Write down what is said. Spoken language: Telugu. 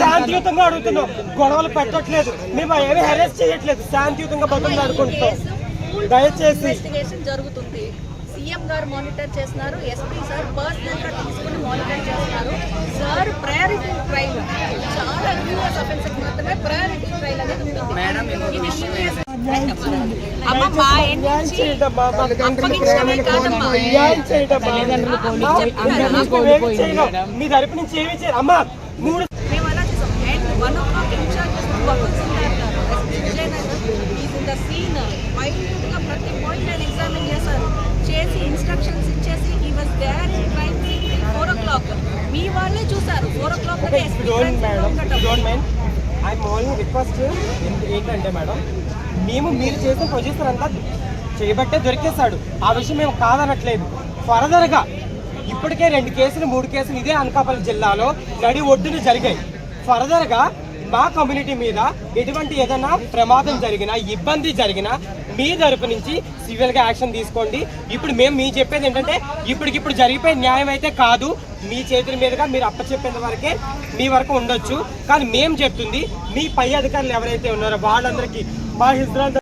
శాంతియుతంగా అడుగుతున్నాం. గొడవలు పెట్టట్లేదు. మేము ఏమి హెరెస్ చేయట్లేదు. శాంతియుతంగా బతులు ఆడుకుంటున్నాం. దయచేసి ఇన్వెస్టిగేషన్ జరుగుతుంది. సీఎం గారు మానిటర్ చేస్తున్నారు. ఎస్పీ సార్ పర్సనల్గా తీసుకుని మానిటర్ చేస్తున్నారు. సార్ ప్రయారిటీ ట్రైల్ చాలా అఫెన్సెస్ మాత్రమే ప్రయారిటీ ట్రైల్ అనేది అమ్మ మా తరపు నుంచి ఏమి చేయరు. అమ్మా మూడు ప్రతి పాయింట్ ఆయన ఎగ్జామిన్ చేశారు చేసి ఇన్స్ట్రక్షన్స్ ఇచ్చేసి ఈ was there in train four o'clock మీ వాళ్ళే చూసారు ఫోర్ ఓ క్లాక్ రిక్వెస్ట్ ఏంటంటే మేడం మేము మీరు చేసిన ప్రొడ్యూసర్ అంతా చేయబట్టే దొరికేశాడు. ఆ విషయం మేము కాదనట్లేదు. ఫర్దర్గా ఇప్పటికే రెండు కేసులు మూడు కేసులు ఇదే అనకాపల్లి జిల్లాలో నడి ఒడ్డున జరిగాయి. ఫర్దర్గా మా కమ్యూనిటీ మీద ఎటువంటి ఏదైనా ప్రమాదం జరిగినా ఇబ్బంది జరిగినా మీ తరపు నుంచి సివిల్గా యాక్షన్ తీసుకోండి. ఇప్పుడు మేము మీ చెప్పేది ఏంటంటే ఇప్పటికిప్పుడు జరిగిపోయే న్యాయం అయితే కాదు. మీ చేతుల మీదుగా మీరు అప్పచెప్పేంత వరకే మీ వరకు ఉండొచ్చు. కానీ మేము చెప్తుంది మీ పై అధికారులు ఎవరైతే ఉన్నారో వాళ్ళందరికీ మా హిజ్రాల్